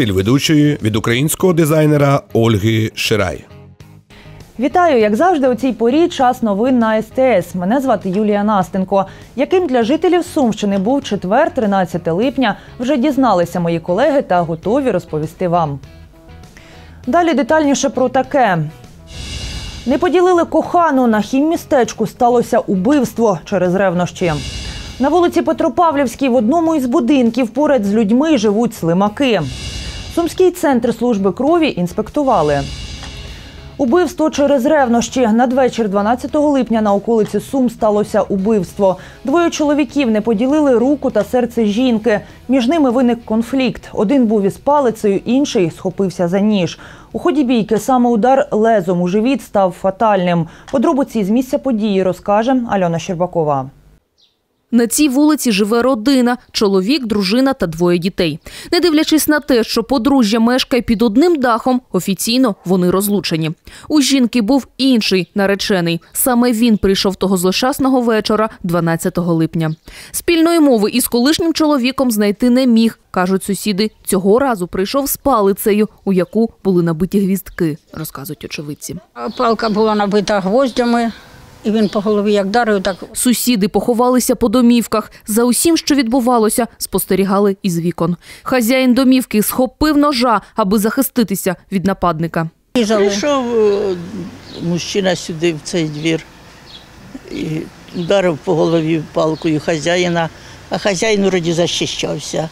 стиль ведучої від українського дизайнера Ольги Ширай. Вітаю, як завжди, у цій порі час новин на СТС. Мене звати Юлія Настенко. Яким для жителів Сумщини був четвер, 13 липня, вже дізналися мої колеги та готові розповісти вам. Далі детальніше про таке. Не поділили кохану на хіммістечку сталося убивство через ревнощі. На вулиці Петропавлівській в одному із будинків поряд з людьми живуть слимаки. Сумський центр служби крові інспектували. Убивство через ревнощі. Надвечір 12 липня на околиці Сум сталося убивство. Двоє чоловіків не поділили руку та серце жінки. Між ними виник конфлікт. Один був із палицею, інший схопився за ніж. У ході бійки саме удар лезом у живіт став фатальним. Подробиці з місця події розкаже Альона Щербакова. На цій вулиці живе родина: чоловік, дружина та двоє дітей. Не дивлячись на те, що подружжя мешкає під одним дахом, офіційно вони розлучені. У жінки був інший наречений. Саме він прийшов того злощасного вечора, 12 липня. Спільної мови із колишнім чоловіком знайти не міг, кажуть сусіди. Цього разу прийшов з палицею, у яку були набиті гвіздки, розказують очевидці. Палка була набита гвоздями, і він по голові як дарив, так Сусіди поховалися по домівках. За усім, що відбувалося, спостерігали із вікон. Хазяїн домівки схопив ножа, аби захиститися від нападника. Прийшов е, мужчина сюди, в цей двір, і ударив по голові палкою хазяїна, а хазяїн вроді захищався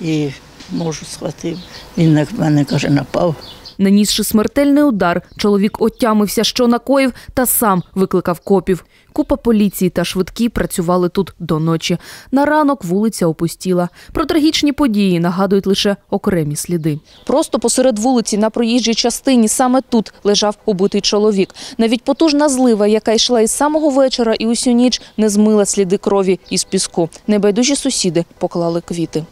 і нож схватив. Він на мене каже, напав. Нанісши смертельний удар, чоловік отямився, що накоїв, та сам викликав копів. Купа поліції та швидкі працювали тут до ночі. На ранок вулиця опустіла. Про трагічні події нагадують лише окремі сліди. Просто посеред вулиці на проїжджій частині саме тут лежав убитий чоловік. Навіть потужна злива, яка йшла із самого вечора і усю ніч, не змила сліди крові із піску. Небайдужі сусіди поклали квіти.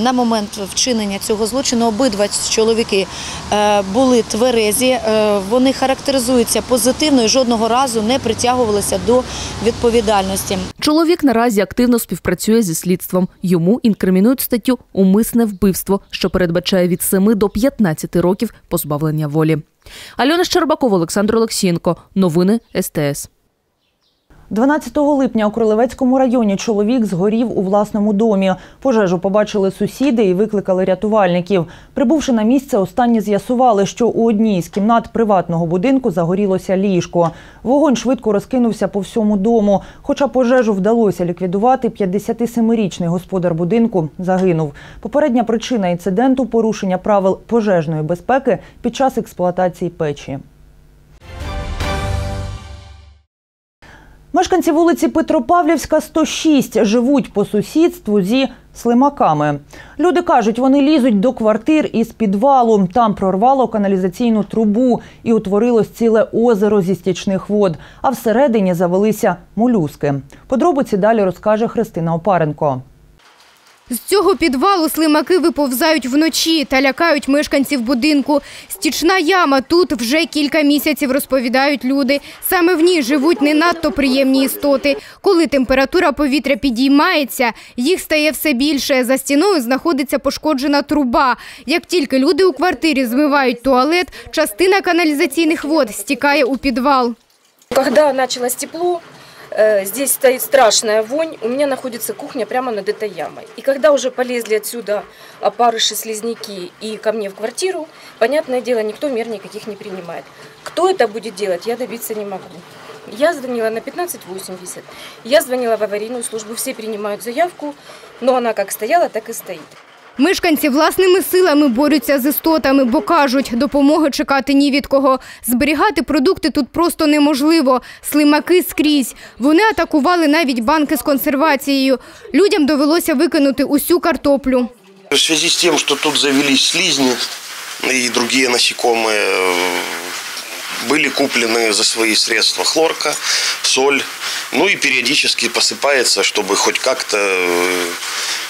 На момент вчинення цього злочину обидва чоловіки е, були тверезі. Е, Вони характеризуються позитивно і жодного разу не притягувалися до відповідальності. Чоловік наразі активно співпрацює зі слідством. Йому інкримінують статтю Умисне вбивство, що передбачає від 7 до 15 років позбавлення волі. Альона Щербакова, Олександр Олексієнко. Новини СТС. 12 липня у Кролевецькому районі чоловік згорів у власному домі. Пожежу побачили сусіди і викликали рятувальників. Прибувши на місце, останні з'ясували, що у одній з кімнат приватного будинку загорілося ліжко. Вогонь швидко розкинувся по всьому дому. Хоча пожежу вдалося ліквідувати, 57-річний господар будинку загинув. Попередня причина інциденту порушення правил пожежної безпеки під час експлуатації печі. Мешканці вулиці Петропавлівська, 106 живуть по сусідству зі слимаками. Люди кажуть, вони лізуть до квартир із підвалу. Там прорвало каналізаційну трубу і утворилось ціле озеро зі стічних вод. А всередині завелися молюски. Подробиці далі розкаже Христина Опаренко. З цього підвалу слимаки виповзають вночі та лякають мешканців будинку. Стічна яма тут вже кілька місяців, розповідають люди. Саме в ній живуть не надто приємні істоти. Коли температура повітря підіймається, їх стає все більше. За стіною знаходиться пошкоджена труба. Як тільки люди у квартирі змивають туалет, частина каналізаційних вод стікає у підвал. Когда началось тепло, здесь стоит страшная вонь. У меня находится кухня прямо над этой ямой. И когда уже полезли отсюда опарыши, слизняки и ко мне в квартиру, понятное дело, никто мер никаких не принимает. Кто это будет делать, я добиться не могу. Я звонила на 1580, я звонила в аварийную службу, все принимают заявку, но она как стояла, так и стоит. Мешканці власними силами борються з істотами, бо кажуть, допомоги чекати ні від кого. Зберігати продукти тут просто неможливо. Слимаки скрізь. Вони атакували навіть банки з консервацією. Людям довелося викинути усю картоплю. В связи с тем, что тут завелись и другие насекомые, э, были куплены за свои средства хлорка, соль, ну и периодически посыпается, чтобы хоть как-то э,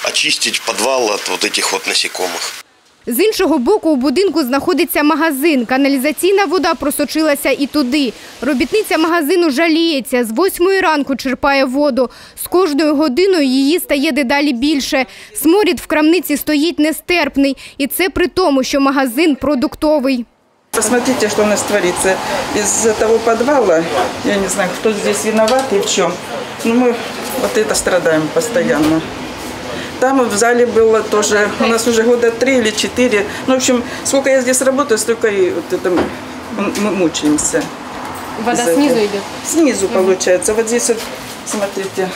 очистить подвал от вот этих вот насекомых. З іншого боку у будинку знаходиться магазин. Каналізаційна вода просочилася і туди. Робітниця магазину жаліється. З восьмої ранку черпає воду. З кожною годиною її стає дедалі більше. Сморід в крамниці стоїть нестерпний. І це при тому, що магазин продуктовий. Посмотрите, что у нас творится. Из того подвала, я не знаю, кто здесь виноват и в чем, но мы вот это страдаем постоянно. Там в зале было тоже, у нас уже года три или четыре. Ну, в общем, сколько я здесь работаю, столько и вот это мы, мучаемся. Вода снизу этого. идет? Снизу получается. Вот здесь вот, смотрите,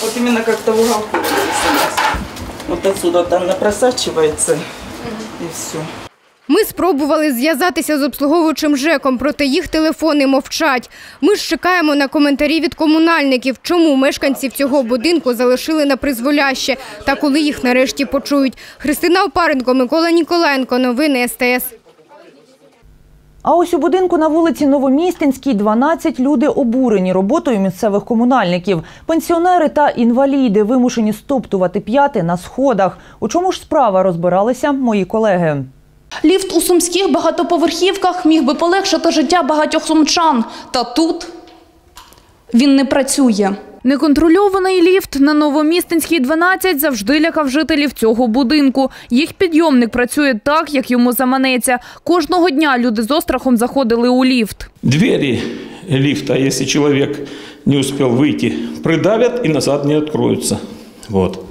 вот именно как-то в уголку. Вот отсюда там она просачивается и все. Ми спробували зв'язатися з обслуговуючим ЖЕКом, проте їх телефони мовчать. Ми ж чекаємо на коментарі від комунальників, чому мешканців цього будинку залишили на призволяще та коли їх нарешті почують. Христина Опаренко, Микола Ніколенко. Новини СТС. А ось у будинку на вулиці Новомістинській 12 люди обурені роботою місцевих комунальників. Пенсіонери та інваліди вимушені стоптувати п'яти на сходах. У чому ж справа розбиралися мої колеги? Ліфт у сумських багатоповерхівках міг би полегшити життя багатьох сумчан. Та тут він не працює. Неконтрольований ліфт на Новомістинській 12 завжди лякав жителів цього будинку. Їх підйомник працює так, як йому заманеться. Кожного дня люди з острахом заходили у ліфт. Двери лифта, если человек не успел выйти, придавят и назад не откроются. Вот.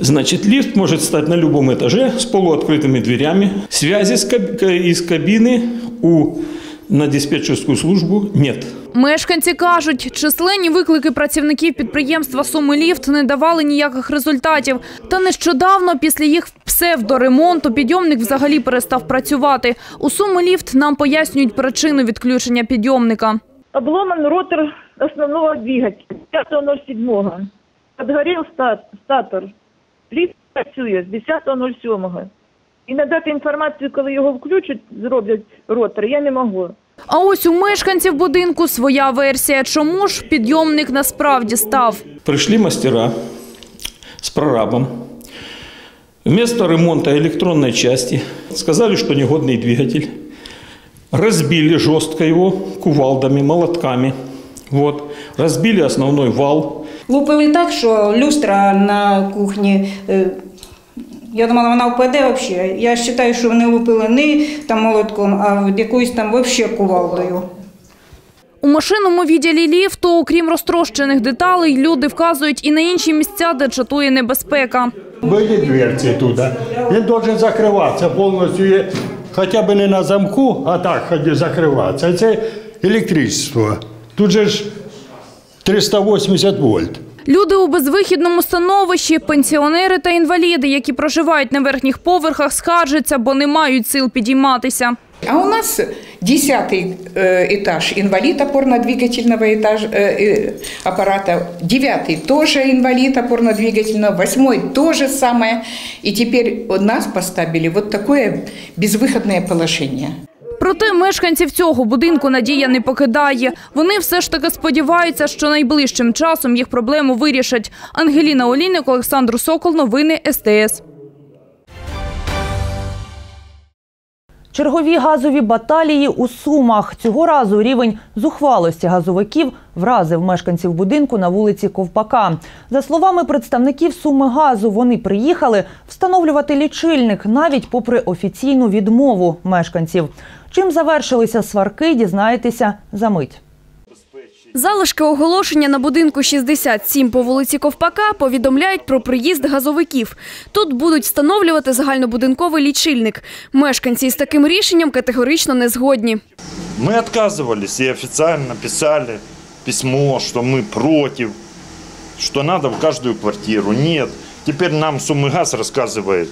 Значит, лифт может стать на любом этаже с полуоткрытыми дверями. Связи с каб- из кабины у, на диспетчерскую службу нет. Мешканці кажуть, численні виклики працівників підприємства «Суми Ліфт» не давали ніяких результатів. Та нещодавно, після їх псевдоремонту, підйомник взагалі перестав працювати. У «Суми Ліфт» нам пояснюють причину відключення підйомника. Обломан ротор основного двигателя 5.07. Подгорел стат- статор. Ліфт працює з 10.07. І надати інформацію, коли його включать, зроблять ротор, я не можу. А ось у мешканців будинку своя версія. Чому ж підйомник насправді став? Пришли мастера с прорабом. Вместо ремонта электронной части сказали, что негодный двигатель. Разбили жестко его кувалдами, молотками. Вот. Разбили основной вал. Лупили так, що люстра на кухні. е, Я думала, вона впаде взагалі. Я вважаю, що вони лупили не там молотком, а якоюсь там взагалі кувалдою. У машинному відділі ліфту, окрім розтрощених деталей, люди вказують і на інші місця, де чатує небезпека. Были дверцы туда. Він должен закриватися повністю, є- хоча б не на замку, а так ході закриватися. Це електричество. Тут же ж 380 вольт. Люди у безвихідному становищі, пенсіонери та інваліди, які проживають на верхніх поверхах, скаржаться, бо не мають сил підійматися. А у нас десятый э, этаж инвалид опорно-двигательного этаж, э, э, аппарата, девятый тоже инвалид опорно-двигательного, восьмой то же самое. И теперь нас поставили вот такое безвыходное положение. Проте мешканців цього будинку надія не покидає. Вони все ж таки сподіваються, що найближчим часом їх проблему вирішать. Ангеліна Олійник, Олександр Сокол, новини СТС. Чергові газові баталії у Сумах. Цього разу рівень зухвалості газовиків вразив мешканців будинку на вулиці Ковпака. За словами представників Суми газу, вони приїхали встановлювати лічильник навіть попри офіційну відмову мешканців. Чим завершилися сварки, дізнаєтеся за мить. Залишки оголошення на будинку 67 по вулиці Ковпака повідомляють про приїзд газовиків. Тут будуть встановлювати загальнобудинковий лічильник. Мешканці з таким рішенням категорично не згодні. Мы отказывались и официально писали письмо, что мы против, что надо в каждую квартиру. Нет. Теперь нам Сумыгаз рассказывает,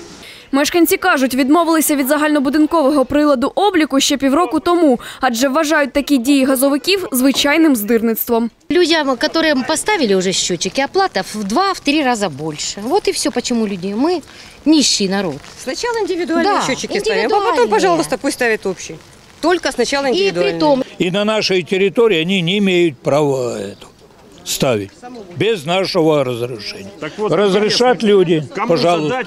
Мешканці кажуть, відмовилися від загальнобудинкового приладу обліку ще півроку тому, адже вважають такі дії газовиків звичайним здирництвом. Людям, которым поставили уже счетчики, оплата в два-три раза больше. Вот и все, почему люди. Мы нищий народ. Сначала индивидуальные Да, счетчики ставим, а индивидуальные. потом, пожалуйста, пусть ставят общий. Только сначала И индивидуальный. притом И на нашей территории они не имеют права эту. ставить без нашого разрешения. вот, Разрешат интересно, люди, пожалуйста.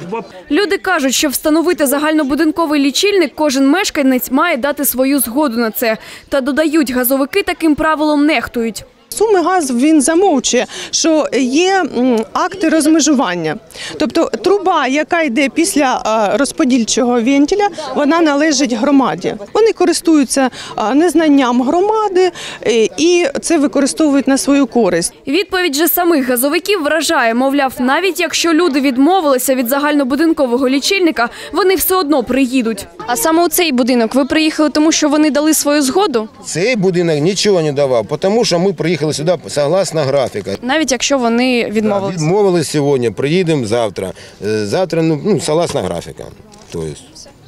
Люди кажуть, що встановити загальнобудинковий лічильник кожен мешканець має дати свою згоду на це. Та додають, газовики таким правилом нехтують. Суми газ він замовчує, що є акти розмежування. Тобто труба, яка йде після е, розподільчого вентиля, вона належить громаді. Вони користуються е, незнанням громади е, і це використовують на свою користь. Відповідь же самих газовиків вражає, мовляв, навіть якщо люди відмовилися від загальнобудинкового лічильника, вони все одно приїдуть. А саме у цей будинок ви приїхали, тому що вони дали свою згоду, Цей будинок нічого не давав, тому що ми приїхали сюди согласно графіка. навіть якщо вони відмовилися. Відмовились сьогодні, приїдемо завтра. Е, Завтра, ну, ну согласно графіка. Тобто,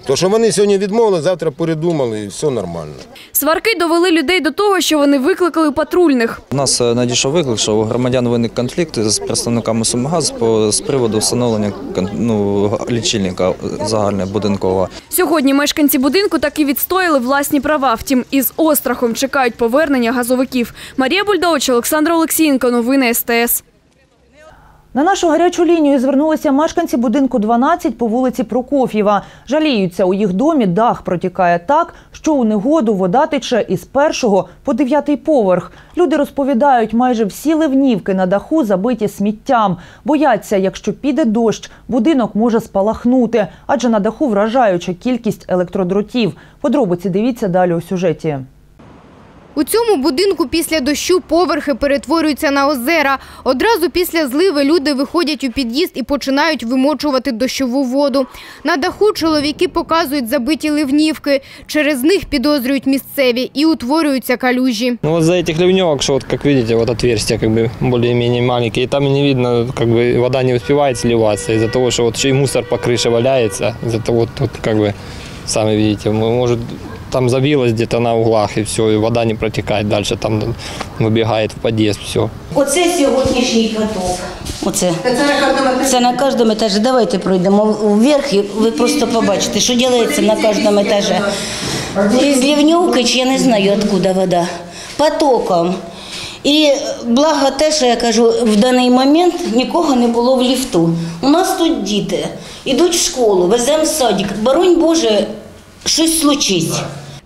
то, що вони сьогодні відмовили, завтра передумали і все нормально. Сварки довели людей до того, що вони викликали патрульних. У нас е, надійшов виклик, що у громадян виник конфлікт з представниками Сумгаз по з приводу встановлення ну, лічильника загальнобудинкового. Сьогодні мешканці будинку таки відстояли власні права. Втім, із острахом чекають повернення газовиків. Марія Бульдович, Олександр Олексієнко. Новини СТС. На нашу гарячу лінію звернулися мешканці будинку 12 по вулиці Прокоф'єва. Жаліються, у їх домі дах протікає так, що у негоду вода тече із першого по дев'ятий поверх. Люди розповідають, майже всі ливнівки на даху забиті сміттям. Бояться, якщо піде дощ, будинок може спалахнути, адже на даху вражаюча кількість електродротів. Подробиці дивіться далі у сюжеті. У цьому будинку після дощу поверхи перетворюються на озера. Одразу після зливи люди виходять у під'їзд і починають вимочувати дощову воду. На даху чоловіки показують забиті ливнівки. Через них підозрюють місцеві і утворюються калюжі. Ну вот за этих ливневок, что вот как видите, вот отверстия как бы более-менее маленькие, и там не видно, как бы вода не успевает сливаться из-за того, что вот еще и мусор по крыше валяется, из-за того, вот тут как бы, сами видите, м- может там забилось где-то на углах и все, и вода не протекает дальше, там выбегает в подъезд, все. Оце сьогоднішній каток. Оце. Це на кожному етажі. Давайте пройдемо вверх і ви просто побачите, що робиться на кожному етажі. Із Лівнюки, чи я не знаю, откуда вода. Потоком. І благо те, що я кажу, в даний момент нікого не було в ліфту. У нас тут діти йдуть в школу, веземо в садик. Боронь Боже, щось случись.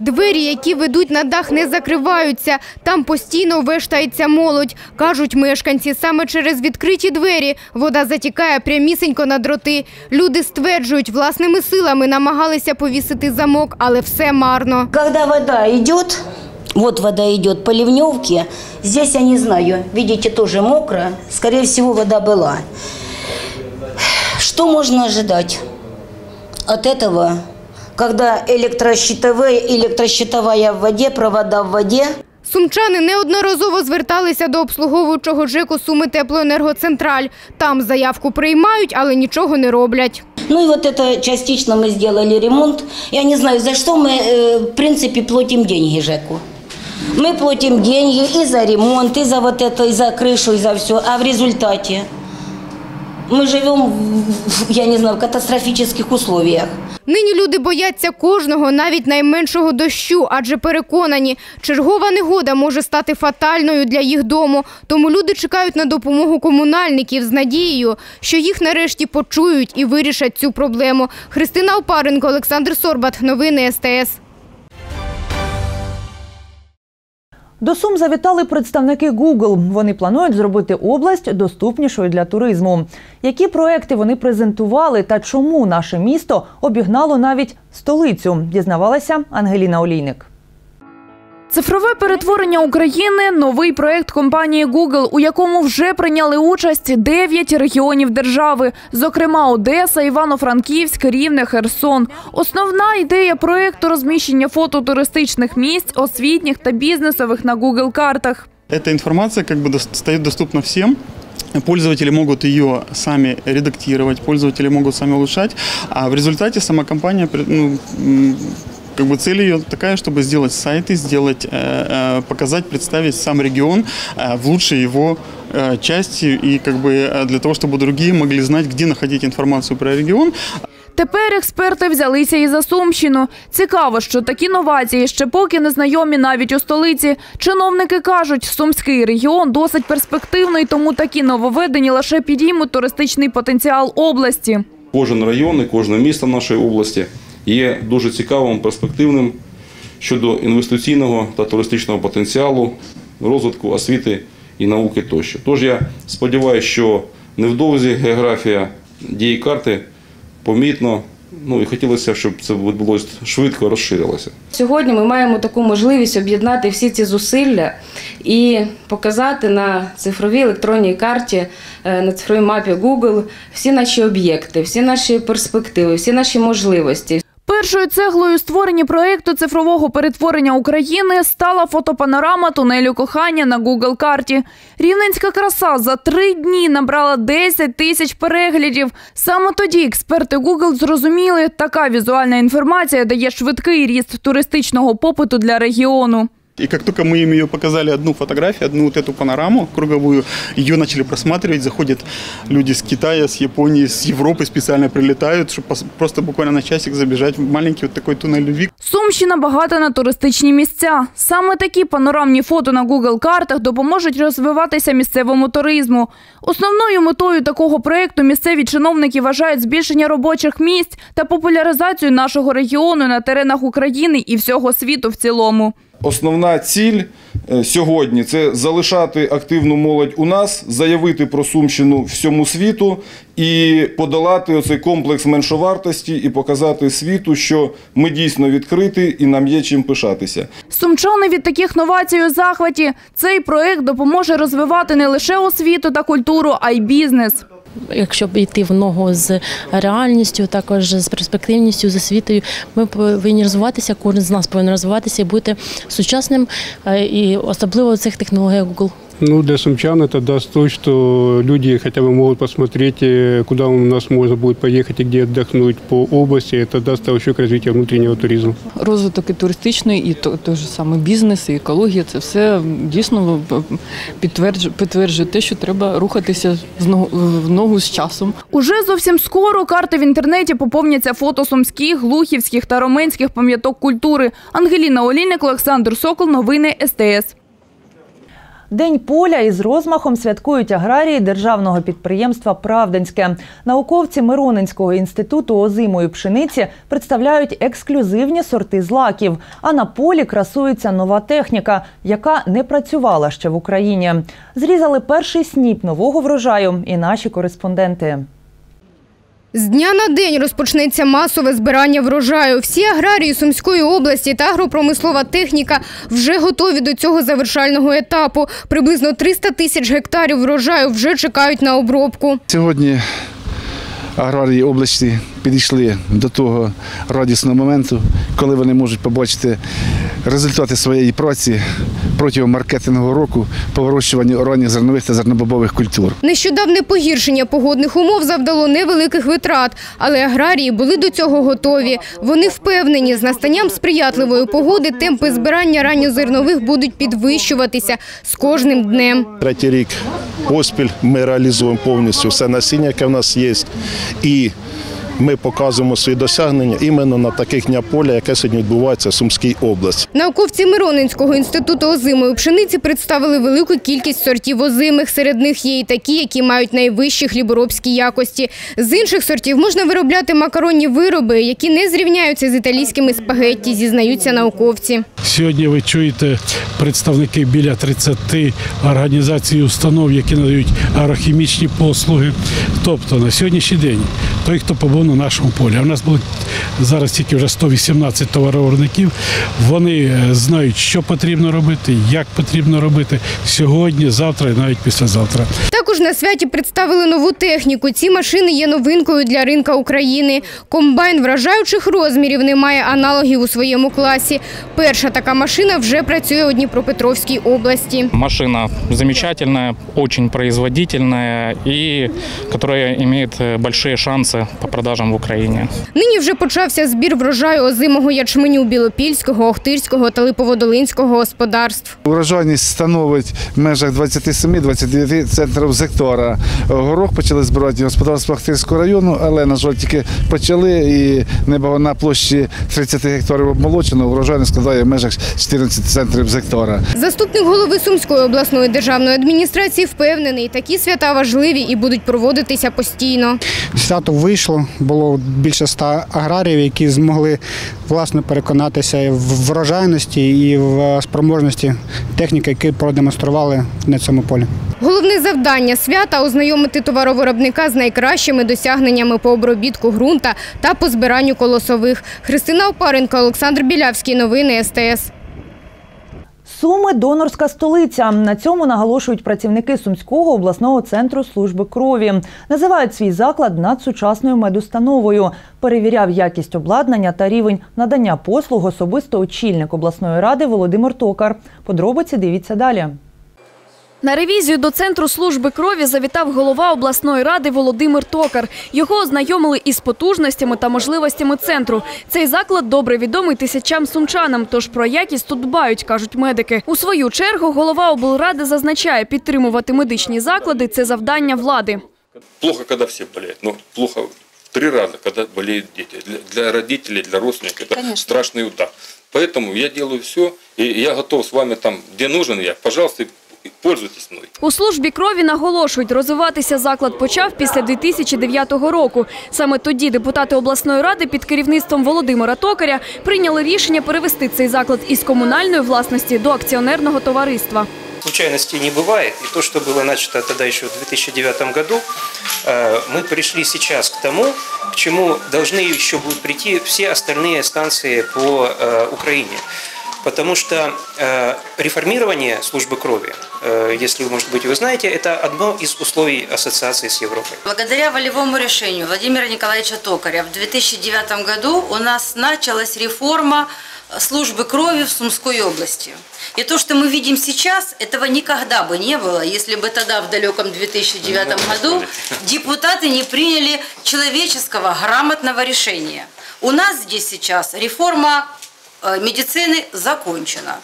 Двері, які ведуть на дах, не закриваються. Там постійно вештається молодь. Кажуть мешканці, саме через відкриті двері вода затікає прямісінько на дроти. Люди стверджують, власними силами намагалися повісити замок, але все марно. Когда вода идет, вот вода идет по ливневке, здесь я не знаю, видите, тоже мокро, скорее всего, вода была. Что можно ожидать от этого, когда электрощитовая, электрощитовая в воде, провода в воде, Сумчани неодноразово зверталися до обслуговуючого ЖЕКу Суми Теплоенергоцентраль. Там заявку приймають, але нічого не роблять. Ну и вот это частично мы сделали ремонт. Я не знаю, за что мы, э, в принципе, платим деньги ЖЭКу. Мы платим деньги и за ремонт, и за вот это, и за крышу, и за все. А в результате мы живем, в- я не знаю, в катастрофических условиях. Нині люди бояться кожного, навіть найменшого дощу, адже переконані, чергова негода може стати фатальною для їх дому. Тому люди чекають на допомогу комунальників з надією, що їх нарешті почують і вирішать цю проблему. Христина Опаренко, Олександр Сорбат. Новини СТС. До Сум завітали представники Google. Вони планують зробити область доступнішою для туризму. Які проекти вони презентували та чому наше місто обігнало навіть столицю? Дізнавалася Ангеліна Олійник. Цифрове перетворення України новий проект компанії Google, у якому вже прийняли участь 9 регіонів держави, зокрема Одеса, Івано-Франківськ, Рівне, Херсон. Основна ідея проекту розміщення фото туристичних місць, освітніх та бізнесових на Google картах. Эта информация как бы стает доступна всем. Пользователи могут ее сами редактировать, пользователи могут сами улучшать, а в результате сама компания, ну, как бы цель ее такая, чтобы сделать сайты, сделать, э, э, показать, представить сам регион э, в лучшей его э, части и как бы э, для того, чтобы другие могли знать, где находить информацию про регион, Тепер експерти взялися і за Сумщину. Цікаво, що такі новації ще поки не знайомі навіть у столиці. Чиновники кажуть, сумський регіон досить перспективний, тому такі нововведення лише підіймуть туристичний потенціал області. Кожен район і кожне місто нашої області є дуже цікавим, перспективним щодо інвестиційного та туристичного потенціалу, розвитку освіти і науки тощо. Тож я сподіваюся, що невдовзі географія дії карти помітно, ну і хотілося, щоб це відбулося швидко, розширилося. Сьогодні ми маємо таку можливість об'єднати всі ці зусилля і показати на цифровій електронній карті, е, на цифровій мапі Google всі наші об'єкти, всі наші перспективи, всі наші можливості. Першою цеглою створення проєкту цифрового перетворення України стала фотопанорама тунелю кохання на Google карті. Рівненська краса за три дні набрала 10 тисяч переглядів. Саме тоді експерти Google зрозуміли, така візуальна інформація дає швидкий ріст туристичного попиту для регіону. И как только мы им ее показали, одну фотографию, одну вот эту панораму круговую, ее начали просматривать, заходят люди с Китая, с Японии, с Европы специально прилетают, чтобы просто буквально на часик забежать в маленький вот такой туннель любви. Сумщина багата на туристичні місця. Саме такі панорамні фото на Google картах допоможуть розвиватися місцевому туризму. Основною метою такого проєкту місцеві чиновники вважають збільшення робочих місць та популяризацію нашого регіону на теренах України і всього світу в цілому. Основна ціль е, сьогодні це залишати активну молодь у нас, заявити про Сумщину всьому світу і подолати оцей комплекс меншовартості і показати світу, що ми дійсно відкриті і нам є чим пишатися. Сумчани від таких новацій у захваті. Цей проєкт допоможе розвивати не лише освіту та культуру, а й бізнес. Якщо б йти в ногу з реальністю, також з перспективністю, з освітою, ми повинні розвиватися, кожен з нас повинен розвиватися і бути сучасним, е, і особливо в цих технологіях Google. Ну, для сумчан это даст то, что люди хотя бы могут посмотреть, э, куда у нас можно будет поехать и где отдохнуть по области. Это даст толчок развития внутреннего туризма. розвиток і туристичний, і то- той же самий бізнес, і екологія це все дійсно підтверджує, підтверджує те, що треба рухатися з ногу, в ногу з часом. Уже зовсім скоро карти в інтернеті поповняться фото сумських, глухівських та роменських пам'яток культури. Ангеліна Олійник, Олександр Сокол. Новини СТС. День поля із розмахом святкують аграрії державного підприємства Правденське. Науковці Миронинського інституту озимої пшениці представляють ексклюзивні сорти злаків. А на полі красується нова техніка, яка не працювала ще в Україні. Зрізали перший сніп нового врожаю і наші кореспонденти. З дня на день розпочнеться масове збирання врожаю. Всі аграрії Сумської області та агропромислова техніка вже готові до цього завершального етапу. Приблизно 300 тисяч гектарів врожаю вже чекають на обробку. Сьогодні аграрії області підійшли до того радісного моменту, коли вони можуть побачити результати своєї праці протягом маркетингового року по вирощуванню ранніх зернових та зернобобових культур. Нещодавне погіршення погодних умов завдало невеликих витрат, але аграрії були до цього готові. Вони впевнені, з настанням сприятливої погоди темпи збирання ранньозернових будуть підвищуватися з кожним днем. Третій рік поспіль ми реалізуємо повністю все насіння, яке в нас є, і ми показуємо свої досягнення іменно на таких дня поля, яке сьогодні відбувається в Сумській області. Науковці Миронинського інституту озимої пшениці представили велику кількість сортів озимих. Серед них є і такі, які мають найвищі хліборобські якості. З інших сортів можна виробляти макаронні вироби, які не зрівняються з італійськими спагетті, зізнаються науковці. Сьогодні ви чуєте представники біля 30 організацій і установ, які надають агрохімічні послуги. Тобто на сьогоднішній день той, хто побув на нашому полі. А в нас було зараз тільки вже 118 товаровиробників. Вони е, знають, що потрібно робити, як потрібно робити сьогодні, завтра і навіть післязавтра. Також на святі представили нову техніку. Ці машини є новинкою для ринка України. Комбайн вражаючих розмірів не має аналогів у своєму класі. Перша така машина вже працює у Дніпропетровській області. Машина замечательная, очень производительная и которая имеет э, большие шансы по продажам в Украине. Нині вже почався збір врожаю озимого ячменю Білопільського, Охтирського та Липоводолинського господарств. Урожайність становить в межах 27-29 центрів з гектара. Горох почали збирати господарство Ахтирського району, але, на жаль, тільки почали і небо на площі 30 гектарів обмолочено, урожайне складає в межах 14 центрів з гектара. Заступник голови Сумської обласної державної адміністрації впевнений, такі свята важливі і будуть проводитися постійно. Свято вийшло, було більше ста аграріїв, які змогли власне переконатися в врожайності і в спроможності техніки, які продемонстрували на цьому полі. Головне завдання свята ознайомити товаровиробника з найкращими досягненнями по обробітку ґрунта та по збиранню колосових. Христина Опаренко, Олександр Білявський. Новини СТС. Суми донорська столиця. На цьому наголошують працівники Сумського обласного центру служби крові. Називають свій заклад надсучасною медустановою. Перевіряв якість обладнання та рівень надання послуг особисто очільник обласної ради Володимир Токар. Подробиці дивіться далі. На ревізію до центру служби крові завітав голова обласної ради Володимир Токар. Його ознайомили із потужностями та можливостями центру. Цей заклад добре відомий тисячам сумчанам, тож про якість тут дбають, кажуть медики. У свою чергу голова облради зазначає, підтримувати медичні заклади це завдання влади. Плохо, когда все болеют. Но плохо в три раза, когда болеют дети. Для, для родителей, для родственников это страшный удар. Поэтому я делаю все, и я готов с вами там, где нужен я, пожалуйста, пользуйтесь мной. У службі крові наголошують, розвиватися заклад почав після 2009 року. Саме тоді депутати обласної ради під керівництвом Володимира Токаря прийняли рішення перевести цей заклад із комунальної власності до акціонерного товариства. Случайностей не бывает. И то, что было начато тогда еще в 2009 году, э, мы пришли сейчас к тому, к чему должны еще будут прийти все остальные станции по э, Украине. Потому что э, реформирование службы крови, э, если, может быть, вы знаете, это одно из условий ассоциации с Европой. Благодаря волевому решению Владимира Николаевича Токаря в 2009 году у нас началась реформа службы крови в Сумской области. И то, что мы видим сейчас, этого никогда бы не было, если бы тогда, в далеком 2009 году, депутаты не приняли человеческого, грамотного решения. У нас здесь сейчас реформа медицины закончена.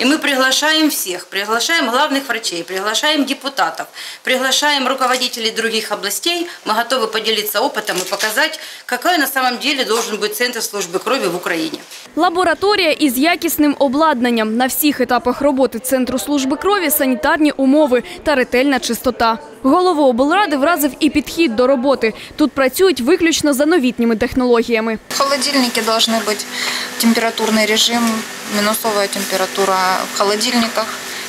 И мы приглашаем всех, приглашаем главных врачей, приглашаем депутатов, приглашаем руководителей других областей. Мы готовы поделиться опытом и показать, какой на самом деле должен быть центр службы крови в Украине. Лабораторія із якісним обладнанням. На всіх етапах роботи Центру служби крові санітарні умови та ретельна чистота. Голову облради вразив і підхід до роботи. Тут працюють виключно за новітніми технологіями. В холодильнике должны быть температурный режим, минусовая температура в холодильниках.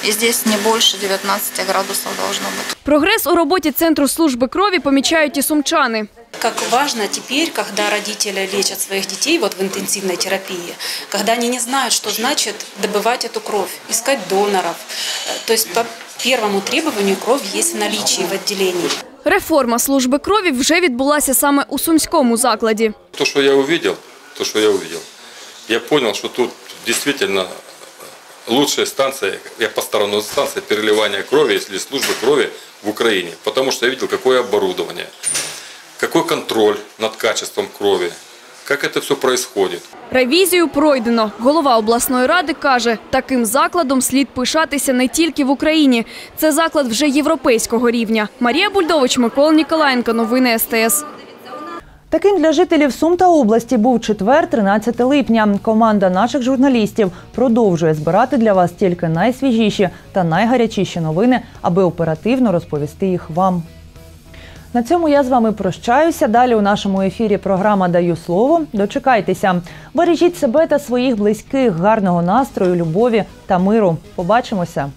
И здесь не больше 19 градусов должно быть. Прогрес у роботі Центру служби крові помічають і сумчани. Как важно теперь, когда родители лечат своих детей вот в интенсивной терапии, когда они не знают, что значит добывать эту кровь, искать доноров. Э, То есть по первому требованию кровь есть в наличии в отделении. Реформа служби крові вже відбулася саме у сумському закладі. То, что я увидел, то, что я увидел, я понял, что тут действительно лучшая станция, я по сторону станции переливания крови, если службы крови в Украине. Потому что я видел, какое оборудование, какой контроль над качеством крови, как это все происходит. Ревізію пройдено. Голова обласної ради каже, таким закладом слід пишатися не тільки в Україні. Це заклад вже європейського рівня. Марія Бульдович, Микола Ніколаєнко. Новини СТС. Таким для жителів Сум та області був четвер, 13 липня. Команда наших журналістів продовжує збирати для вас тільки найсвіжіші та найгарячіші новини, аби оперативно розповісти їх вам. На цьому я з вами прощаюся. Далі у нашому ефірі програма Даю слово. Дочекайтеся. Бережіть себе та своїх близьких, гарного настрою, любові та миру. Побачимося.